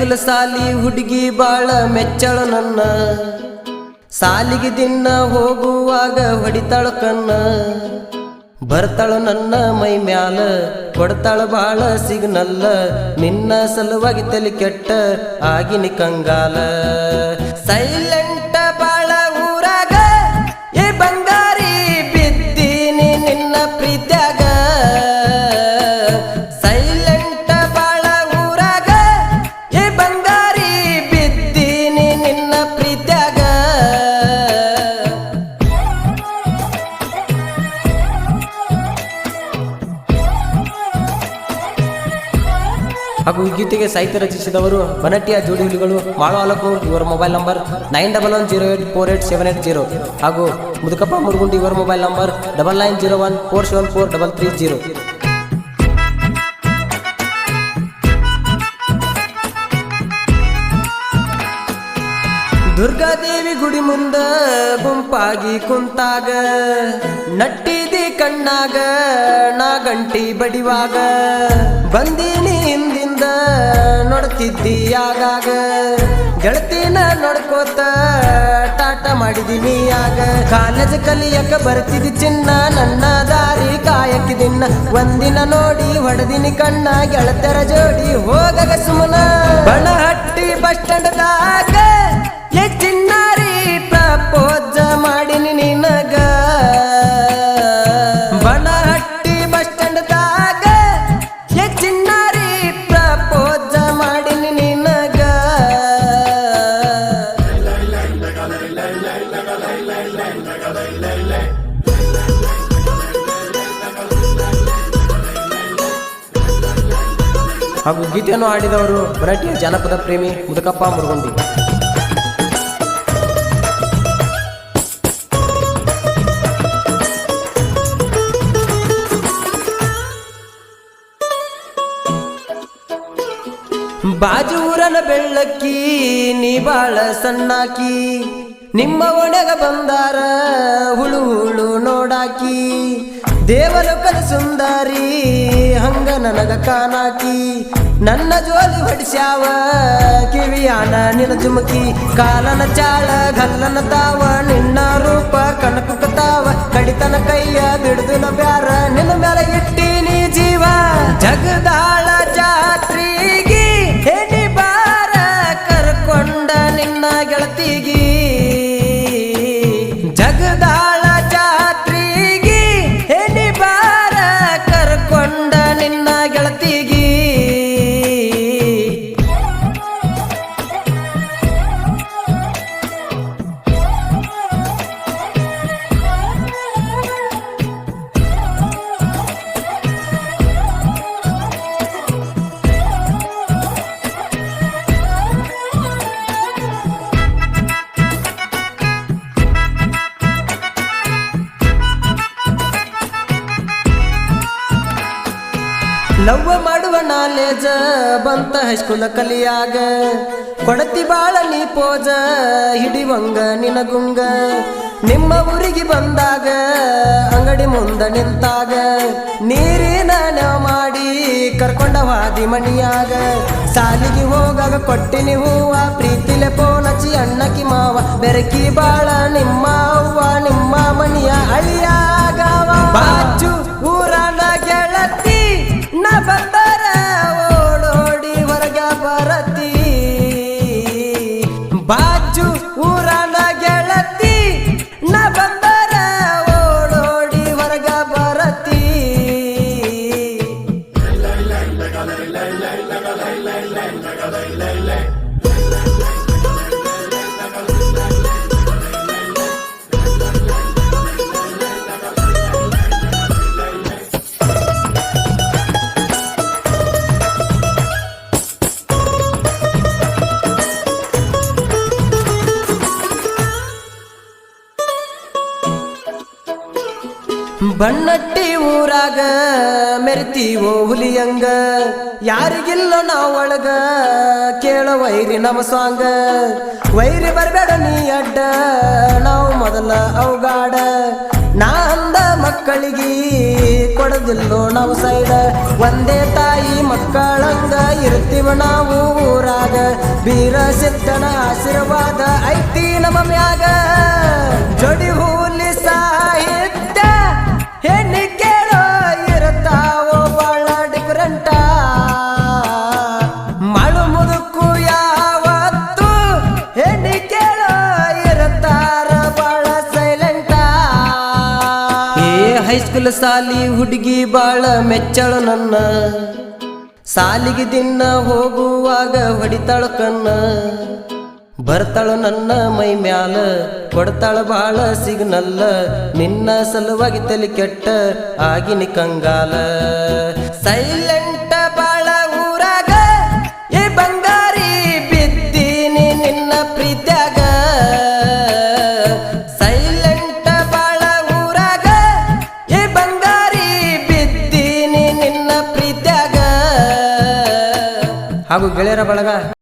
High school ಸಾಲಿ ಹುಡುಗಿ ಬಾಳ ಮೆಚ್ಚಳ ನನ್ನ. ಸಾಲಿಗೆ ದಿನ ಹೋಗುವಾಗ ಹೊಡಿತಾಳ ಕಣ್ಣ. ಬರ್ತಾಳ ನನ್ನ ಮೈ ಮ್ಯಾಲ, ಕೊಡ್ತಾಳ ಬಾಳ ಸಿಗ್ನಲ್ಲ. ನಿನ್ನ ಸಲುವಾಗಿ ತಲೆ ಕೆಟ್ಟ ಆಗಿನ ಕಂಗಾಲ. ಹಾಗೂ ಈ ಗೀತೆಗೆ ಸಾಹಿತ್ಯ ರಚಿಸಿದವರು ಬನಟ್ಟಿಯ ಜೋಡಿ ಹುಲಿಗಳು ಮಾಳು ಇವರ mobile number nine double one zero eight four eight seven eight zero ಹಾಗೂ ಮುದುಕಪ್ಪ ಮುರುಗುಂಡಿ ಇವರ mobile number double nine zero one four seven four double three zero. Durgadevi ಗುಡಿ ಮುಂದ ಗುಂಪಾಗಿ ಕುಂತಾಗ, ನಟ್ಟಿದಿ ಕಣ್ಣಾಗ ನಾಗಂಟಿ ಬಡಿವಾಗ. ಬಂದೀನಿ ಹಿಂದಿಂದ ನೋಡ್ತಿದ್ದಿ ಆಗಾಗ. ಗೆಳತಿನ ನೋಡ್ಕೋತ ಟಾಟ ಮಾಡಿದೀನಿ ಆಗ. ಕಾಲೇಜ್ ಕಲಿಯಕ ಬರ್ತಿದ್ದಿ ಚಿನ್ನ, ನನ್ನ ದಾರಿ ಕಾಯಕ್ಕಿದಿನ್ನ. ಒಂದಿನ ನೋಡಿ ಹೊಡೆದಿನಿ ಕಣ್ಣ ಗೆಳತರ ಜೋಡಿ ಹೋಗಗ ಸುಮನ. ಬಣಹಟ್ಟಿ ಬಸ್ ಸ್ಟ್ಯಾಂಡ್ದಾಗ ಹಾಗೂ ಗೀತೆಯನ್ನು ಆಡಿದವರು ಮರಾಠಿಯ ಜಾನಪದ ಪ್ರೇಮಿ ಮುದಕಪ್ಪ ಮುರುಗುಂಡಿ ಬಾಜೂರನ ಬೆಳ್ಳಕ್ಕಿ, ನೀ ಬಾಳ ಸಣ್ಣಾಕಿ, ನಿಮ್ಮ ಒಣಗ ಬಂದಾರ ಹುಳು ಹುಳು ನೋಡಾಕಿ. ದೇವಲೋಕದ ಸುಂದರಿ, ಹಂಗ ನನಗ ಕಾನಾಕಿ. ನನ್ನ ಜೋಲಿ ಹೊಡಿಸ್ಯಾವ, ಕಿವಿಯಾನ ನಿನ ಜುಮಕಿ. ಕಾಲನ ಚಾಳ, ಗಲ್ಲನ ತಾವ, ನಿನ್ನ ರೂಪ ಕಣಕುಕತಾವ ಕಡಿತನ ಕೈಯ ಬಿಡುದಿನ ಬ್ಯಾರ, ನಿನ್ನ ಮೇಲೆ ಇಟ್ಟೀನಿ ಜೀವ. ಜಗದಾಳ ಜಾತ್ರಿಗಿ ಹೆಣಿ ಬಾರ ಕರ್ಕೊಂಡ ನಿನ್ನ ಗೆಳತಿಗಿ. ಲವ್ವ ಮಾಡುವ ನಾಲೇಜ ಬಂತ ಹೈಸ್ಕೂಲ ಕಲಿಯಾಗ. ಕೊಡತಿ ಬಾಳ ನೀ ಪೋಜ, ಹಿಡಿವಂಗ ನಿನಗುಂಗ. ನಿಮ್ಮ ಊರಿಗೆ ಬಂದಾಗ, ಅಂಗಡಿ ಮುಂದ ನಿಂತಾಗ. ನೀರಿನ ಮಾಡಿ ಕರ್ಕೊಂಡ ವಾದಿ ಮಣಿಯಾಗ. ಸಾಲಿಗೆ ಹೋಗಾಗ ಕೊಟ್ಟಿನಿ ಹೂವ, ಪ್ರೀತಿಲೆ ಪೋನಚಿ ಅಣ್ಣಕಿ ಮಾವ, ಬೆರಕಿ ಬಾಳ ನಿಮ್ಮ ಬಾಜು ಊರನ ಗೆಳತಿ ನ ಬಂದರ ಓಡೋಡಿ ಹೊರಗ ಬರತಿ. ಬಣ್ಣಟ್ಟಿ ಊರಾಗ ಮೆರಿತೀವೋ ಹುಲಿಯಂಗ. ಯಾರಿಗಿಲ್ಲ ನಾವು ಒಳಗ, ಕೇಳ ವೈರಿ ನಮ್ಮ ಸಾಂಗ. ವೈರಿ ಬರಬೇಡ ನೀ ಅಡ್ಡ, ನಾವು ಮೊದಲ ಅವಗಾಡ. ನಾ ಅಂದ ಮಕ್ಕಳಿಗೆ ಕೊಡದಿಲ್ಲೋ ನಾವು ಸೈಡ ಒಂದೇ ತಾಯಿ ಮಕ್ಕಳಂಗ ಇರ್ತೀವ ನಾವು ಊರಾಗ. ಬೀರ ಸಿದ್ದನ ಆಶೀರ್ವಾದ ಐತಿ ನಮ್ಮ ಮ್ಯಾಗ. ಜೋಡಿ ಹೈಸ್ಕೂಲ್ ಸಾಲಿ ಹುಡುಗಿ ಬಾಳ ಮೆಚ್ಚಳು ನನ್ನ. ಸಾಲಿಗೆ ದಿನ ಹೋಗುವಾಗ ಹೊಡಿತಾಳ ಕಣ್ಣ. ಬರ್ತಾಳು ನನ್ನ ಮೈ ಮ್ಯಾಲ, ಕೊಡ್ತಾಳ ಬಾಳ ಸಿಗ್ನಲ್ಲ. ನಿನ್ನ ಸಲುವಾಗಿ ತಲೆ ಕೆಟ್ಟ ಆಗಿನ ಕಂಗಾಲ. ಸೈಲೆಂಟ್ ಹಾಗೂ ಗೆಳೆಯರ ಬಳಗ